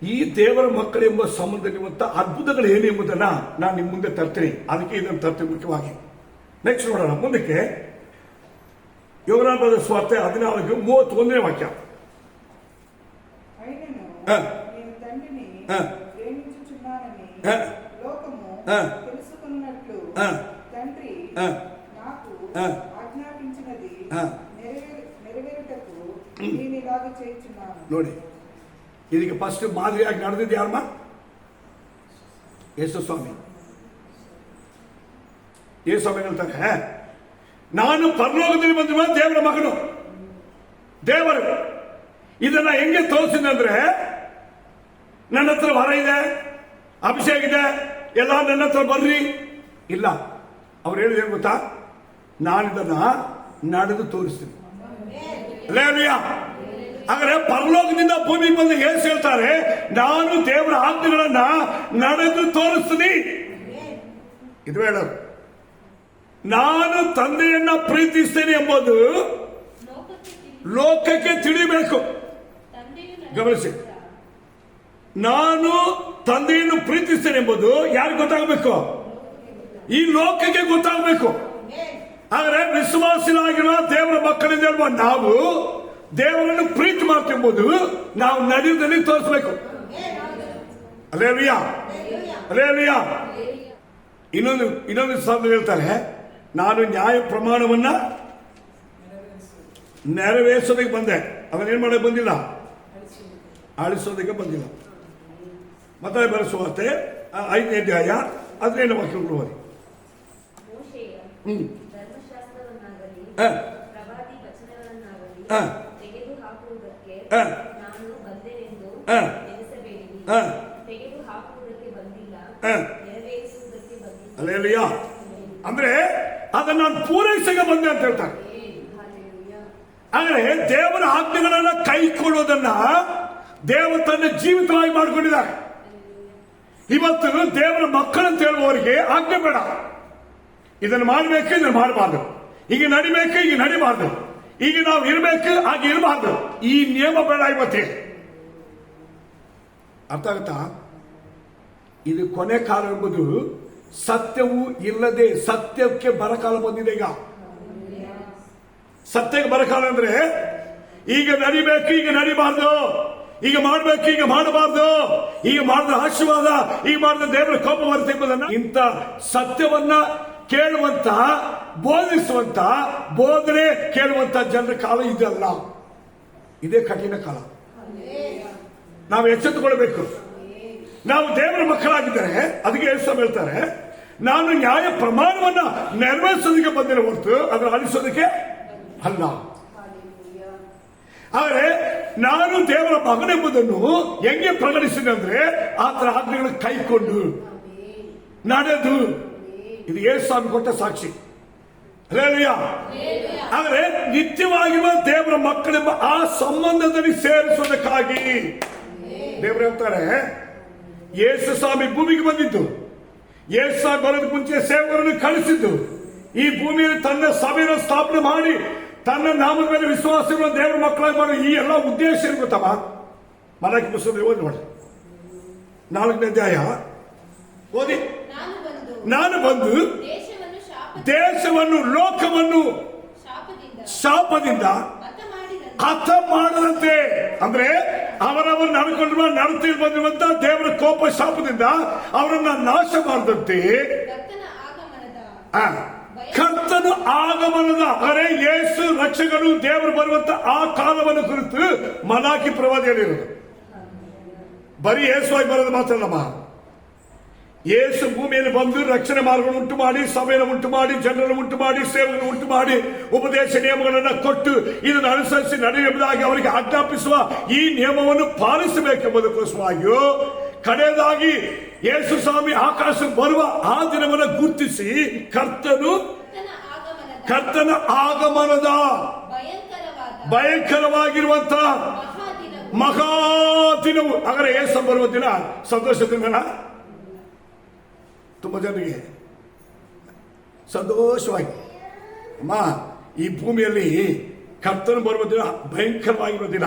ಈ ದೇವರ ಮಕ್ಕಳೆಂಬ ಸಂಬಂಧದಲ್ಲಿರುವಂಥ ಅದ್ಭುತಗಳು ಏನು ಎಂಬುದನ್ನ ನಾನು ನಿಮ್ಮ ಮುಂದೆ ತರ್ತೇನೆ. ಅದಕ್ಕೆ ಇದನ್ನು ತರ್ತೇನೆ ಮುಖ್ಯವಾಗಿ. ನೆಕ್ಸ್ಟ್ ನೋಡೋಣ. ಮುಂದಕ್ಕೆ ಯೋಗನಾಥದ ಸ್ವಾರ್ಥ ಹದಿನಾಲ್ಕು ಮೂವತ್ತೊಂದನೇ ವಾಕ್ಯ. ನೋಡಿ. இதுக்கு ஃபஸ்ட்டு மாதிரியாக நடந்தது யாருமா? இயேசு சுவாமி இயேசு சுவாமிகள் தர நானும் பரலோகத்தில் மட்டுமே தேவர மகனும். தேவர் இதை நான் எங்க தோசினಂದ್ರೆ ನನ್ನ ಹತ್ರ ವರ ಇದೆ ಅಭಿಷೇಕ ಇದೆ ಎಲ್ಲ ನನ್ನ ಹತ್ರ ಬರ್ರಿ ಇಲ್ಲ ಅವ್ರು ಹೇಳಿದ ಏನ್ ಗೊತ್ತಾ ನಾನು ಇದನ್ನ ನಡೆದು ತೋರಿಸ್ತೀನಿ ಹಾಗಾದ್ರೆ ಪರಲೋಕದಿಂದ ಭೂಮಿ ಬಂದು ಏಸು ಹೇಳ್ತಾರೆ? ನಾನು ದೇವರ ಆಜ್ಞೆಗಳನ್ನ ನಡೆದು ತೋರಿಸ್ತೀನಿ. ಇದು ಹೇಳೋದು ನಾನು ತಂದೆಯನ್ನ ಪ್ರೀತಿಸ್ತೇನೆ ಎಂಬುದು ಲೋಕಕ್ಕೆ ತಿಳಿ- ಲೋಕಕ್ಕೆ ತಿಳಿಬೇಕು. ಗಮನಿಸಿ. ನಾನು ತಂದೆಯನ್ನು ಪ್ರೀತಿಸ್ತೇನೆ ಎಂಬುದು ಯಾರಿಗೆ ಗೊತ್ತಾಗಬೇಕು? ಈ ಲೋಕಕ್ಕೆ ಗೊತ್ತಾಗಬೇಕು. ಆದರೆ ವಿಶ್ವಾಸಿನಾಗಿರುವ ದೇವರ ಮಕ್ಕಳಿಂದ ನಾವು? ದೇವರನ್ನು ಪ್ರೀತಿ ಮಾಡ್ತೆಂಬುದು ನಾವು ನಡೆಯುವುದರಲ್ಲಿ ತೋರಿಸಬೇಕು. ಅಲೇಲಿಯಾ ಅಲೇಲಿಯಾ ಇನ್ನೊಂದು ಇನ್ನೊಂದು ಸ್ಥಾನ ಹೇಳ್ತಾರೆ ನಾನು ನ್ಯಾಯ ಪ್ರಮಾಣವನ್ನ ನೆರವೇರಿಸೋದಕ್ಕೆ ಬಂದೆ. ಅದನ್ನೇನ್ ಮಾಡಕ್ ಬಂದಿಲ್ಲ? ಆಳಿಸೋದಕ್ಕೆ ಬಂದಿಲ್ಲ. ಮತ್ತೆ ಬರೆಸುವಂತೆ ಐದನೇ ಅಧ್ಯಾಯ ಹದಿನೇಳು ವಾಕ್ಯಗಳು ಓದಿ. ಹ್ಮ್. ಹಾಂ. ಹ. ಅಲ್ಲೇಲಿಯ ಅಂದ್ರೆ ಅದನ್ನ ನಾನು ಪೂರೈಸಕ್ಕೆ ಬಂದೆ ಅಂತ ಹೇಳ್ತಾರೆ. ಆದರೆ ದೇವರ ಆಜ್ಞೆಗಳನ್ನ ಕೈಕೊಳ್ಳೋದನ್ನ ದೇವ ತನ್ನ ಜೀವಿತವಾಗಿ ಮಾಡಿಕೊಂಡಿದ್ದಾರೆ. ಇವತ್ತು ದೇವರ ಮಕ್ಕಳಂತ ಹೇಳುವವರಿಗೆ ಆಜ್ಞೆ ಬೇಡ. ಇದನ್ನು ಮಾಡಬೇಕು ಇದನ್ನು ಮಾಡಬಾರ್ದು. ಈಗ ನಡಿಬೇಕು ಈಗ ನಡಿಬಾರ್ದು. ಈಗ ನಾವು ಇರಬೇಕು, ಹಾಗೆ ಇರಬಾರ್ದು. ಈ ನಿಯಮ ಬೇಡ ಇವತ್ತಿಗೆ ಅರ್ಥ ಆಗುತ್ತಾ? ಇದು ಕೊನೆ ಕಾಲ ಎಂಬುದು ಸತ್ಯವು ಇಲ್ಲದೆ ಸತ್ಯಕ್ಕೆ ಬರಕಾಲ ಬಂದಿದೆ ಈಗ. ಸತ್ಯಕ್ಕೆ ಬರಕಾಲ ಅಂದ್ರೆ ಈಗ ನಡಿಬೇಕು, ಈಗ ನಡಿಬಾರ್ದು. ಈಗ ಮಾಡಬೇಕು, ಈಗ ಮಾಡಬಾರ್ದು. ಈಗ ಮಾಡಿದ ಆಶೀರ್ವಾದ, ಈಗ ಮಾಡಿದ ದೇವರ ಕೋಪ ಬರುತ್ತೆ ಎಂಬುದನ್ನ ಇಂಥ ಸತ್ಯವನ್ನ ಕೇಳುವಂತ, ಬೋಧಿಸುವಂತ, ಬೋಧನೆ ಕೇಳುವಂತ ಜನರ ಕಾಲ ಇದಲ್ಲ. ಇದೇ ಕಠಿಣ ಕಾಲ. ನಾವು ಎಚ್ಚೆತ್ತುಕೊಳ್ಬೇಕು. ನಾವು ದೇವರ ಮಕ್ಕಳಾಗಿದ್ದರೆ, ಅದಕ್ಕೆ ಹೆಸರು ಹೇಳ್ತಾರೆ, ನಾನು ನ್ಯಾಯ ಪ್ರಮಾಣವನ್ನ ನೆರವೇರಿಸೋದಕ್ಕೆ ಬಂದಿರೋ ಹೊರತು ಅದನ್ನು ಅಳಿಸೋದಕ್ಕೆ ಅಲ್ಲ. ಆದರೆ, ನಾನು ದೇವರ ಮಗನೆಂಬುದನ್ನು ಹೆಂಗೆ ಪ್ರಕಟಿಸಿದೆ ಅಂದ್ರೆ ಆತರ ಆಜ್ಞೆಗಳು ಕೈಕೊಂಡು. ನಡೆದು ಇದು ಸ್ವಾಮಿ ಕೊಟ್ಟ ಸಾಕ್ಷಿ. ಆದರೆ ನಿತ್ಯವಾಗಿರುವ ದೇವರ ಮಕ್ಕಳೆಂಬ ಆ ಸಂಬಂಧದಲ್ಲಿ ಸೇರಿಸೋದಕ್ಕಾಗಿ ದೇವರು ಹೇಳ್ತಾರೆ ಯೇಸು ಸ್ವಾಮಿ ಭೂಮಿಗೆ ಬಂದಿದ್ದು ಯೇಸು ಸ್ವಾಮಿ ಬರೋದಕ್ಕೆ ಮುಂಚೆ ಸೇವಕರನ್ನು ಕಳಿಸಿದ್ದು, ಈ ಭೂಮಿಯಲ್ಲಿ ತನ್ನ ಸಭೆಯನ್ನು ಸ್ಥಾಪನೆ ಮಾಡಿ, ತನ್ನ ನಾಮದ ಮೇಲೆ ವಿಶ್ವಾಸ ಇರುವ ದೇವರ ಮಕ್ಕಳಾಗಿ ಬರೋ ಈ ಎಲ್ಲ ಉದ್ದೇಶ ಏನು ಗೊತ್ತಮ್ಮ ಮಲಕಿ ಪುಸ್ತಕ ಓದಿ ನೋಡಿ. ನಾಲ್ಕನೇ ಅಧ್ಯಾಯ, ಓದಿ. ನಾನು ಬಂದು ನಾನು ದೇಶವನ್ನು ಲೋಕವನ್ನು ಶಾಪದಿಂದ ಹತ ಮಾಡಿದಂತೆ. ಅಂದ್ರೆ ಅವರವರು ನಡ್ಕೊಂಡಿರುವ ನಡತಿ ಬಂದಿರುವಂತ ದೇವರ ಕೋಪ ಶಾಪದಿಂದ ಅವರನ್ನ ನಾಶ ಮಾಡದಂತೆ. ಕರ್ತನ ಆಗಮನದ ಆ, ಕರ್ತನ ಆಗಮನದ ಅರೆ ಯೇಸು ರಕ್ಷಕರು ದೇವರು ಬರುವಂತ ಆ ಕಾಲವನ್ನು ಕುರಿತು ಮನಾಕಿ ಪ್ರವಾದಿ ಹೇಳಿರೋದು ಬರೀ ಯೇಸುವಾಗಿ ಬರೋದು ಮಾತ್ರ ನಮ್ಮ ಯೇಸು ಭೂಮಿಯಲ್ಲಿ ಬಂದು ರಕ್ಷಣೆ ಮಾರ್ಗವನ್ನು ಉಂಟು ಮಾಡಿ ಸಭೆಯನ್ನು ಉಂಟು ಮಾಡಿ ಜನರನ್ನು ಉಂಟು ಮಾಡಿ ಸೇವೆಯನ್ನು ಉಂಟು ಮಾಡಿ ಉಪದೇಶ ನಿಯಮಗಳನ್ನು ಕೊಟ್ಟು ಇದನ್ನು ಅನುಸರಿಸಿ ನಡೆಯುವುದಾಗಿ ಅವರಿಗೆ ಆಜ್ಞಾಪಿಸುವ ಈ ನಿಯಮವನ್ನು ಪಾಲಿಸಬೇಕೆಂಬುದಕ್ಕೋಸ್ಕರವಾಗಿಯೂ ಕಡೆಯದಾಗಿ ಯೇಸು ಸ್ವಾಮಿ ಆಕಾಶ ಬರುವ ಆ ದಿನವನ್ನು ಗುರುತಿಸಿ ಕರ್ತನು ಕರ್ತನ ಆಗಮನದ ಭಯಂಕರವಾಗಿರುವಂತಹ ಮಹಾದಿನವು ಹಾಗಾದ್ರೆ ಏಸು ಬರುವ ದಿನ ಸಂತೋಷದಿಂದ ತುಂಬ ಜನರಿಗೆ ಸಂತೋಷವಾಗಿ. ಅಮ್ಮ, ಈ ಭೂಮಿಯಲ್ಲಿ ಕರ್ತನ ಬರುವ ದಿನ ಭಯಂಕರವಾಗಿರುವ ದಿನ.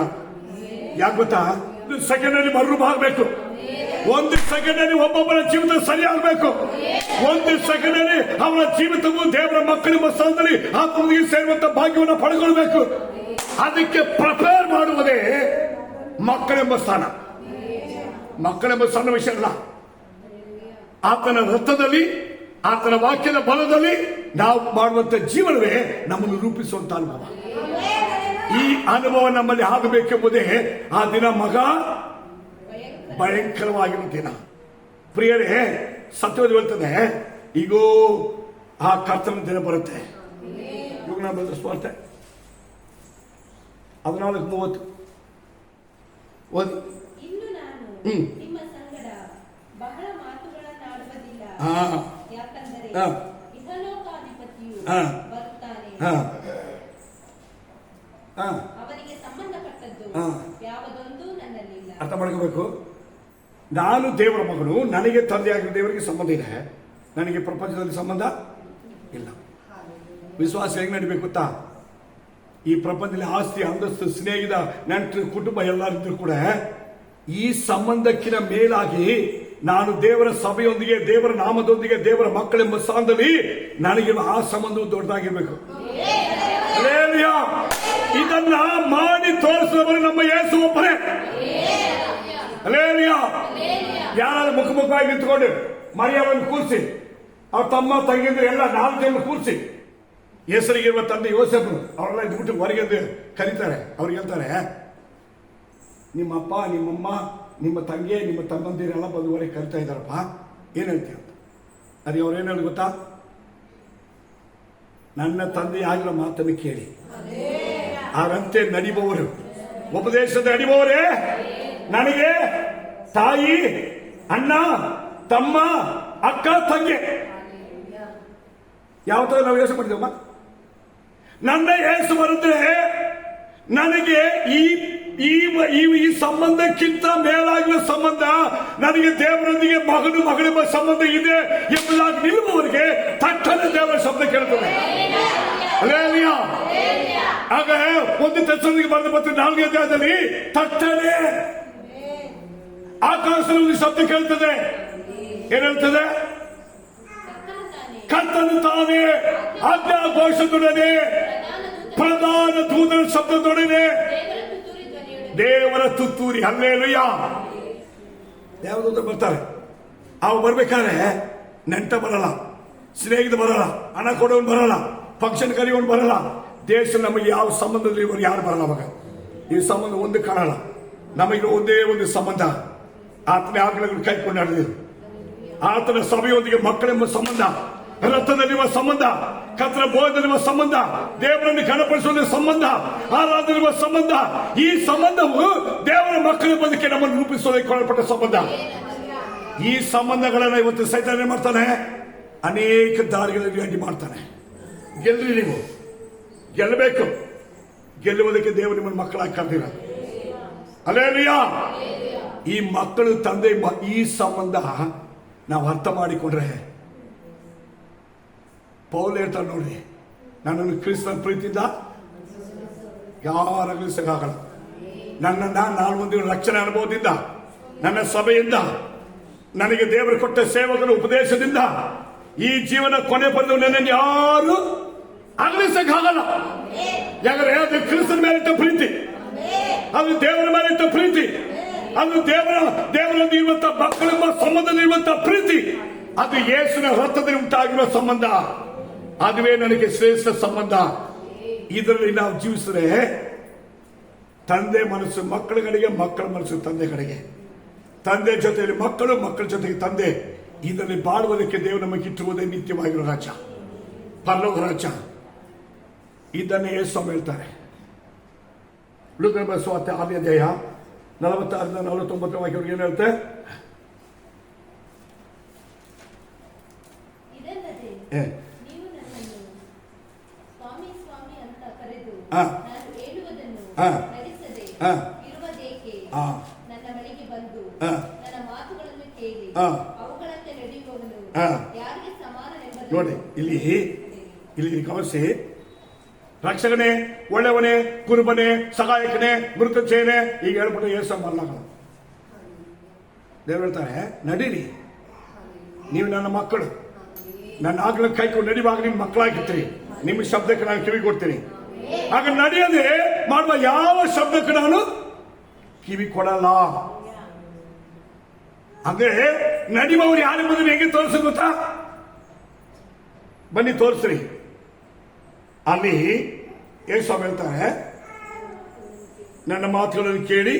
ಯಾಕೆ ಗೊತ್ತಾ? ಒಂದು ಸೆಕೆಂಡ್ ಅಲ್ಲಿ ಮರು ಆಗಬೇಕು. ಒಂದು ಸೆಕೆಂಡ್ ಅಲ್ಲಿ ಒಬ್ಬೊಬ್ಬರ ಜೀವಿತ ಸರಿ ಆಗಬೇಕು. ಒಂದು ಸೆಕೆಂಡ್ ಅಲ್ಲಿ ಅವರ ಜೀವಿತವು ದೇವರ ಮಕ್ಕಳ ಸ್ಥಾನದಲ್ಲಿ ಆತ್ಮನಿಗೆ ಸೇರುವಂತ ಭಾಗ್ಯವನ್ನು ಪಡೆದುಕೊಳ್ಬೇಕು ಅದಕ್ಕೆ ಪ್ರಿಪೇರ್ ಮಾಡುವುದೇ ಮಕ್ಕಳೆಂಬ ಸ್ಥಾನ. ಮಕ್ಕಳೆಂಬ ಸ್ಥಾನ ವಿಷಯ ಅಲ್ಲ. ಆತನ ರಥದಲ್ಲಿ ಆತನ ವಾಕ್ಯದ ಬಲದಲ್ಲಿ ನಾವು ಮಾಡುವಂತ ಜೀವನವೇ ನಮ್ಮನ್ನು ರೂಪಿಸುವಂತ ಅನುಭವ. ಈ ಅನುಭವ ನಮ್ಮಲ್ಲಿ ಆಗಬೇಕೆಂಬುದೇ ಆ ದಿನ ಮಗ ಭಯಂಕರವಾಗಿರುವ ದಿನ. ಪ್ರಿಯರೇ ಸತ್ಯವಾದ ಹೇಳ್ತದೆ ಈಗ ಆ ಕರ್ತನ ದಿನ ಬರುತ್ತೆ. ಇವಾಗ ಸ್ವಾರ್ಥ ಹದಿನಾಲ್ಕು ಮೂವತ್ತು. ಹ್ಮ್. ನಿಮ್ಮ ಸಂಗಡ ಬಹಳ ಮಾತುಗಳನ್ನಾಡುವುದಿಲ್ಲ ಹಾ. ಯಾಕಂದರೆ ಹಾ. ಇಹಲೋಕಾಧಿಪತಿಯು ಹಾ. ಬರುತ್ತಾನೆ ಹಾ ಹಾ ಅವನಿಗೆ ಸಂಬಂಧಪಟ್ಟದ್ದು ಹಾ. ಯಾವುದೊಂದು ನನ್ನಲ್ಲಿಲ್ಲ ಅರ್ಥ ಮಾಡ್ಕೋಬೇಕು? ನಾನು ದೇವರ ಮಗಳು ನನಗೆ ತಂದೆಯಾಗಿರೋ ದೇವರಿಗೆ ಸಂಬಂಧ ಇದೆ. ನನಗೆ ಪ್ರಪಂಚದಲ್ಲಿ ಸಂಬಂಧ ಇಲ್ಲ. ವಿಶ್ವಾಸ ಹೆಂಗ್ ನಡಿಬೇಕು ಗೊತ್ತಾ? ಈ ಪ್ರಪಂಚದಲ್ಲಿ ಆಸ್ತಿ ಅಂದಸ್ತು ಸ್ನೇಹಿತ ನೆಂಟರು ಕುಟುಂಬ ಎಲ್ಲರಿದ್ರು ಕೂಡ ಈ ಸಂಬಂಧಕ್ಕಿನ ಮೇಲಾಗಿ ನಾನು ದೇವರ ಸಭೆಯೊಂದಿಗೆ, ದೇವರ ನಾಮದೊಂದಿಗೆ, ದೇವರ ಮಕ್ಕಳೆಂಬ ಸ್ಥಾನದಲ್ಲಿ ನನಗಿರುವ ಆ ಸಂಬಂಧವು ದೊಡ್ಡದಾಗಿರ್ಬೇಕು. ಇದನ್ನ ಮಾಡಿ ತೋರಿಸಿದವರು ನಮ್ಮ ಯೇಸು ಒಬ್ಬರೇ ಅಲೇರಿಯಾ ಯಾರಾದ್ರೂ ಮುಖಮುಖವಾಗಿ ನಿಂತ್ಕೊಂಡು ಮರಿಯವನ್ನು ಕೂರಿಸಿ, ಅವ್ರ ತಮ್ಮ ತಂಗಿದ್ರು ಎಲ್ಲ ನಾಲ್ಕು ಜನ ಕೂರಿಸಿ, ಹೆಸರಿಗಿರುವ ತಂದೆ ಯೋಸೆಫರು ಅವರೆಲ್ಲ ಇದ್ಬಿಟ್ಟು ಹೊರಗೆ ಕರೀತಾರೆ. ಅವ್ರಿಗೆ ಹೇಳ್ತಾರೆ ನಿಮ್ಮಪ್ಪ ನಿಮ್ಮಮ್ಮ ನಿಮ್ಮ ತಂಗಿ, ನಿಮ್ಮ ತಮ್ಮಂದಿರೆಲ್ಲ ಬಂದು ಹೊರಗೆ ಕರಿತಾ ಇದ್ದಾರಪ್ಪ. ಏನ್ ಹೇಳ್ತೀಯ ಅಂತ? ಅದೇ ಅವ್ರು ಏನು ಗೊತ್ತಾ? ನನ್ನ ತಂದೆ ಆಗಿರೋ ಮಾತನ್ನು ಕೇಳಿ. ಅವರಂತೆ ನಡಿಬವರು. ಉಪದೇಶದ ನಡಿಬವರೇ? ನನಗೆ ತಾಯಿ, ಅಣ್ಣ, ತಮ್ಮ, ಅಕ್ಕ, ತಂಗಿ. ಯಾವ ತರ ನಾವು ಯೋಚನೆ ಮಾಡಿದೇವಮ್ಮ? ನನ್ನ ಏಸು ಬರುತ್ತೆ. ನನಗೆ ಈ ಈ ಈ ಸಂಬಂಧಕ್ಕಿಂತ ಮೇಲಾಗಿರುವ ಸಂಬಂಧ ನನಗೆ ದೇವರೊಂದಿಗೆ ಮಗನು ಮಗಳೆಂಬ ಸಂಬಂಧ ಇದೆ ಎಂಬುದಾಗಿ ನಿಲ್ಲುವವರಿಗೆ ತಟ್ಟನೆ ದೇವರ ಶಬ್ದ ಕೇಳ್ತದೆ ಆಗ ಒಂದು ತೆಸಲಿಗೆ ಬರೆದ ಮತ್ತೆ ನಾಲ್ಕನೇ ಅಧ್ಯಾಯದಲ್ಲಿ ತಟ್ಟನೆ ಆಕಾಶದಲ್ಲಿ ಶಬ್ದ ಕೇಳ್ತದೆ ಏನ್ ಹೇಳ್ತದೆ? ಕರ್ತನು ತಾನೇ ಆಜ್ಞಾ ಘೋಷದೊಡನೆ ಪ್ರಧಾನ ದೂತನ ಶಬ್ದದೊಡನೆ ದೇವರ ತುತ್ತೂರಿ ಹಲ್ಲೇಲುಯ್ಯ ದೇವದೂತ ಬರ್ತಾರೆ. ಅವು ಬರ್ಬೇಕಾದ್ರೆ ನೆಂಟ ಬರಲ್ಲ, ಸ್ನೇಹಿತ ಬರಲ್ಲ, ಹಣ ಕೊಡೋನ್ ಬರಲ್ಲ ಫಂಕ್ಷನ್ ಕರೆಯೋನ್ ಬರಲ್ಲ. ದೇಶ ನಮಗೆ ಯಾವ ಸಂಬಂಧದಲ್ಲಿ ಇವರು ಯಾರು ಬರಲ್ಲ ಅವಾಗ. ಈ ಸಂಬಂಧ ಒಂದು ಕಾಣಲ್ಲ ನಮಗೆ ಒಂದೇ ಒಂದು ಸಂಬಂಧ. ಆತನ ಆಜ್ಞೆಗಳನ್ನು ಕೈಕೊಂಡು ನಡೆದಿರು ಆತನ ಸಭೆಯೊಂದಿಗೆ ಮಕ್ಕಳೆಂಬ ಸಂಬಂಧ. ರಥದಲ್ಲಿರುವ ಸಂಬಂಧ, ಕತ್ರ ಬೋಧದಲ್ಲಿರುವ ಸಂಬಂಧ, ದೇವರನ್ನು ಘನಪಡಿಸುವ ಸಂಬಂಧ ಆರಾಧನೆಯುವ ಸಂಬಂಧ, ಈ ಸಂಬಂಧವು ದೇವರ ಮಕ್ಕಳ ಬದುಕೆ ನಮ್ಮನ್ನು ರೂಪಿಸುವುದಕ್ಕೆ ಕೊಡಲ್ಪಟ್ಟ ಸಂಬಂಧ. ಈ ಸಂಬಂಧಗಳನ್ನ ಇವತ್ತು ಸೈತಾನ ಮಾಡ್ತಾನೆ? ಅನೇಕ ದಾರಿಗಳಲ್ಲಿ ಅಡ್ಡಿ ಮಾಡ್ತಾನೆ. ಗೆಲ್ರಿ ನೀವು. ಗೆಲ್ಲಬೇಕು. ಗೆಲ್ಲುವುದಕ್ಕೆ ದೇವರು ನಿಮ್ಮನ್ನು ಮಕ್ಕಳಾಗಿ ಕರೆದಿರ. ಅಲೇಲಿಯಾ ಈ ಮಕ್ಕಳು ತಂದೆ ಈ ಸಂಬಂಧ ನಾವು ಅರ್ಥ ಮಾಡಿಕೊಂಡ್ರೆ ಪೌಲ್ ಹೇಳ್ತಾನೆ ನೋಡಿ, ನನ್ನನ್ನು ಕ್ರಿಸ್ತನ ಪ್ರೀತಿಯಿಂದ ಯಾರಾಗಲೂ ಸಿಗಾಗಲ್ಲ ನನ್ನ ನಾನು ನಾಲ್ಮಂದಿ ರಕ್ಷಣೆ ಅನುಭವದಿಂದ, ನನ್ನ ಸಭೆಯಿಂದ, ನನಗೆ ದೇವರು ಕೊಟ್ಟ ಸೇವಕರ ಉಪದೇಶದಿಂದ ಈ ಜೀವನ ಕೊನೆ ಬಂದು ನನ್ನನ್ನು ಯಾರು ಅಗಲಿಸಕ್ಕಾಗಲ್ಲ ಯಾಕಂದ್ರೆ ಅದು ಕ್ರಿಸ್ತನ ಮೇಲಿಟ್ಟ ಪ್ರೀತಿ, ಅದು ದೇವರ ಮೇಲಿಟ್ಟ ಪ್ರೀತಿ, ಅದು ದೇವರ, ದೇವರಲ್ಲಿ ಇರುವಂತಹ ಮಕ್ಕಳೆಂಬ ಸಂಬಂಧದಲ್ಲಿ ಇರುವಂತ ಪ್ರೀತಿ, ಅದು ಯೇಸುನ ರಕ್ತದಲ್ಲಿ ಉಂಟಾಗಿರುವ ಸಂಬಂಧ. ಅದುವೇ ನನಗೆ ಶ್ರೇಷ್ಠ ಸಂಬಂಧ. ಇದರಲ್ಲಿ ನಾವು ಜೀವಿಸಿದ್ರೆ ತಂದೆ ಮನಸ್ಸು ಮಕ್ಕಳುಗಳಿಗೆ ಮಕ್ಕಳ ಮನಸ್ಸು ತಂದೆ ಕಡೆಗೆ ತಂದೆ ಜೊತೆಯಲ್ಲಿ ಮಕ್ಕಳು ಮಕ್ಕಳ ಜೊತೆಗೆ ತಂದೆ. ಇದರಲ್ಲಿ ಬಾಳುವುದಕ್ಕೆ ದೇವರು ನಮಗೆ ಇಟ್ಟಿರುವುದೇ ನಿತ್ಯವಾಗಿರೋ ರಾಜ ಪರಲೋಕ ರಾಜ ಇದನ್ನೇ ಯೇಸು ಸ್ವಾಮಿ ಹೇಳ್ತಾರೆ. ಲುಕ ಸ್ವಾರ್ಥ ಆರ್ಯ ದೇಹ ನಲವತ್ತಾರರಿಂದ ನಲವತ್ತೊಂಬತ್ತು ವಾಕ್ಯವ್ರಿಗೆ ಏನು ಹೇಳ್ತೆ ಇದಲ್ಲದೆ ಏ, ನೀವು ನನ್ನನ್ನು ಸ್ವಾಮಿ ಸ್ವಾಮಿ ಅಂತ ಕರೆದು ಆ. ನಾನು ಹೇಳುವುದನ್ನು ಆ. ನಡೆಸದೆ ಆ. ಇರುವುದೇಕೆ ಆ. ನನ್ನ ಬಳಿಗೆ ಬಂದು ಆ. ನನ್ನ ಮಾತುಗಳನ್ನು ಕೇಳಿ ಹಾಂ. ಹಾಂ. ಹಾಂ. ಹಾಂ. ಹಾಂ. ಹಾಂ. ನೋಡಿ ಇಲ್ಲಿ ಇಲ್ಲಿ ಗಮನಿಸಿ. ರಕ್ಷಕನೆ ಒಳ್ಳೆಯವನೇ ಕುರುಬನೆ ಸಹಾಯಕನೇ ಮೃತಚೇನೆ ಈಗ ಹೇಳ್ಬಿಟ್ಟು ಏಸ ಮಲ್ಲಗಳು. ದೇವ್ರು ಹೇಳ್ತಾರೆ ನಡೀರಿ. ನೀವು ನನ್ನ ಮಕ್ಕಳು. ನನ್ನ ಆಗ್ಲ ಕೈಕೊಂಡು ನಡಿವಾಗ ನಿಮ್ಮ ಮಕ್ಕಳಾಗಿರ್ತೀರಿ. ನಿಮ್ಮ ಶಬ್ದಕ್ಕೆ ನಾನು ಕಿವಿ ಕೊಡ್ತೀನಿ ಆಗ ನಡೆಯದೆ ಮಾಡುವ ಯಾವ ಶಬ್ದಕ್ಕೆ ನಾನು ಕಿವಿ ಕೊಡಲ್ಲ. ಅಂದ್ರೆ ನಡೆಯುವವರು ಯಾರೆಂಬುದನ್ನು ಹೇಗೆ ತೋರಿಸು ಗೊತ್ತಾ? ಬನ್ನಿ ತೋರಿಸ್ರಿ. ಅಲ್ಲಿ ಸ್ವಾಮಿ ಹೇಳ್ತಾರೆ, ನನ್ನ ಮಾತುಗಳನ್ನು ಕೇಳಿ,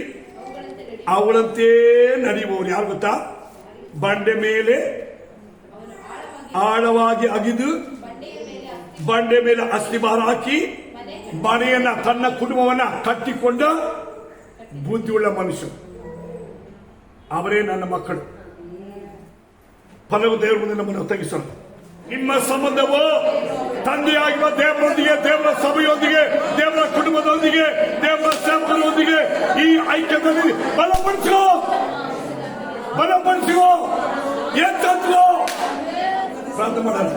ಅವಳಂತೆ ನಡೆಯುವವರು ಯಾರು ಗೊತ್ತಾ? ಬಂಡೆ ಮೇಲೆ ಆಳವಾಗಿ ಅಗಿದು, ಬಂಡೆ ಮೇಲೆ ಅಸ್ಥಿಭಾರ ಹಾಕಿ ಮನೆಯನ್ನ ತನ್ನ ಕುಟುಂಬವನ್ನ ಕಟ್ಟಿಕೊಂಡ ಬುದ್ಧಿಯುಳ್ಳ ಮನುಷ್ಯ. ಅವರೇ ನನ್ನ ಮಕ್ಕಳು. ಫಲವು ದೇವರ ಮುಂದೆ ನಮ್ಮನ್ನು ತೆಗಿಸೋಣ ನಿಮ್ಮ ಸಂಬಂಧವು ತಂದೆಯಾಗಿರುವ ದೇವರೊಂದಿಗೆ, ದೇವರ ಸಭೆಯೊಂದಿಗೆ, ದೇವರ ಕುಟುಂಬದೊಂದಿಗೆ, ದೇವರ ಸೇವಕರೊಂದಿಗೆ ಈ ಐಕ್ಯದಲ್ಲಿ ಬಲಪಡಿಸಿಕೋ! ಬಲಪಡಿಸಿಕೋ! ಎತ್ತೋ ಪ್ರಾರ್ಥನೆ ಮಾಡೋಣ.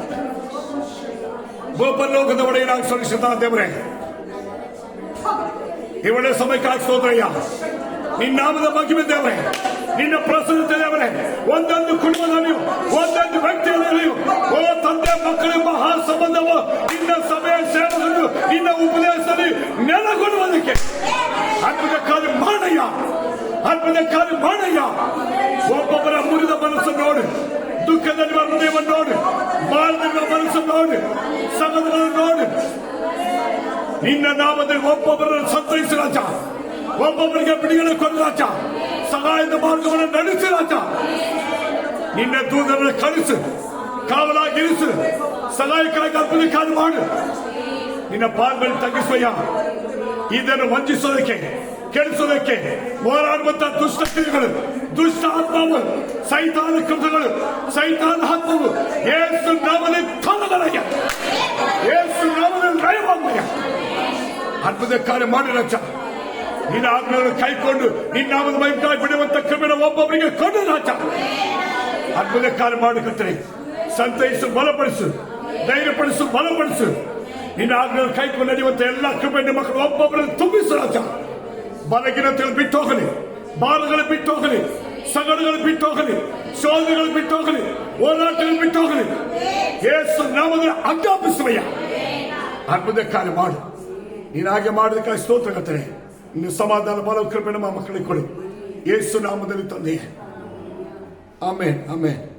ಗೋಪಲೋಕದ ಒಡೆಯನಾಗಿ ಸಲ್ಲಿಸುತ್ತಾ ದೇವರೇ ಒಳ್ಳೆ ಸಮಯಕ್ಕಾಗಿ ಸ್ತೋತ್ರಯ್ಯ ನಿನ್ನ ನಾಮದ ಮಗಿಮೆ ದೇವರೇ, ನಿನ್ನ ಪ್ರಸನ್ನತೆ ದೇವರೇ, ಒಂದೊಂದು ಕುಟುಂಬದಲ್ಲಿಯೂ ಒಂದೊಂದು ವ್ಯಕ್ತಿಯಲ್ಲಿಯೂ ಓ ತಂದೆ ಮಕ್ಕಳು, ಮಹಾ ಸಂಬಂಧವು, ನಿನ್ನ ಸಭೆಯ ಸೇವಕರು, ನಿನ್ನ ಉಪದೇಶದಲ್ಲಿ ನೆಲೆಗೊಳ್ಳುವುದಕ್ಕೆ. ಅದ್ಭುತ ಕಾರ್ಯ ಮಾಡಯ್ಯ, ಅದ್ಭುತ ಕಾರ್ಯ ಮಾಡಯ್ಯ. ಒಬ್ಬೊಬ್ಬರ ಮುರಿದ ಮನಸ್ಸು ನೋಡು, ದುಃಖದಲ್ಲಿರುವ ಹೃದಯವನ್ನು ನೋಡು ಬಾಳದಿರುವ ಮನಸ್ಸು ನೋಡು ಸಮುದ್ರ ನೋಡು. ನಿನ್ನ ನಾಮದಲ್ಲಿ ಒಬ್ಬೊಬ್ಬರನ್ನು ಸಂತೈಸಿ ರಾಜ ಒಬ್ಬೊಬ್ಬರಿಗೆ ಬಿಡುಗಡೆ ಕೊಡು ರಾಜ ಸಹಾಯದ ಮಾರ್ಗವನ್ನು ನಡೆಸಿ ರಾಜ ನಿನ್ನ ದೂತರನ್ನು ಕಳಿಸು ಕಾವಲಾಗಿರಿಸು ಸಹಾಯಕರಾಗಿ ಅದ್ಭುತ ಕಾರ್ಯ ಮಾಡು ನಿನ್ನ ಪಾಲ್ಗಳು ತಗ್ಗಿಸುವಯ್ಯ ಇದನ್ನು ವಂಚಿಸೋದಕ್ಕೆ ಕೆಡಿಸೋದಕ್ಕೆ ಹೋರಾಡುವಂತ ದುಷ್ಟ ಕ್ರಿಯೆಗಳು ದುಷ್ಟ ಆತ್ಮವು ಸೈತಾನ ಕೃತಗಳು ಸೈತಾನ ಆತ್ಮವು ಏಸು ನಾಮದಲ್ಲಿ ತೊಲಗಲಯ್ಯ ಅದ್ಭುತ ಕಾರ್ಯ ಮಾಡಿ ರಚ ನಿನ್ನ ಆಜ್ಞೆಗಳನ್ನು ಕೈಕೊಂಡು ನಿನ್ನ ನಾಮದ ಮೈಕಾಯಿ ಬಿಡುವಂತ ಕ್ರಮೇಣ ಒಬ್ಬೊಬ್ಬರಿಗೆ ಕೊಂಡು ರಾಜ ಅದ್ಭುತ ಕಾರ್ಯ ಮಾಡಕತ್ತರೆ ಸಂತೈಸು ಬಲಪಡಿಸು ಧೈರ್ಯಪಡಿಸು ಬಲಪಡಿಸು ನಿನ್ನ ಆಜ್ಞೆಗಳನ್ನು ಕೈಕೊಂಡು ನಡೆಯುವಂತ ಎಲ್ಲ ಕೃಪೆ ಮಕ್ಕಳು ಒಬ್ಬೊಬ್ಬರನ್ನು ತುಂಬಿಸು ರಾಜ ಬಲಗಿನತೆಗಳು ಬಿಟ್ಟು ಹೋಗಲಿ ಬಾಲಗಳು ಬಿಟ್ಟು ಹೋಗಲಿ ಸಗಡುಗಳು ಬಿಟ್ಟು ಹೋಗಲಿ ಶೋಧನೆಗಳು ಬಿಟ್ಟು ಹೋಗಲಿ ಹೋರಾಟಗಳು ಬಿಟ್ಟು ಹೋಗಲಿ ಏಸು ನಾಮದಲ್ಲಿ ಆಜ್ಞಾಪಿಸುವಯ್ಯ ಅದ್ಭುತ ಕಾರ್ಯ ಮಾಡು ನೀನು ಹಾಗೆ ಮಾಡೋದಕ್ಕಾಗಿ ಸ್ತೋತ್ರಗತ್ತರೆ ನೀನು ಸಮಾಧಾನ ಬಲ ಕೃಪೆ ನಮ್ಮ ಮಕ್ಕಳಿಗೆ ಕೊಡಿ. ಏಸು ನಾಮದಲ್ಲಿ ತಂದೆ. ಆಮೇನ್ ಆಮೇನ್.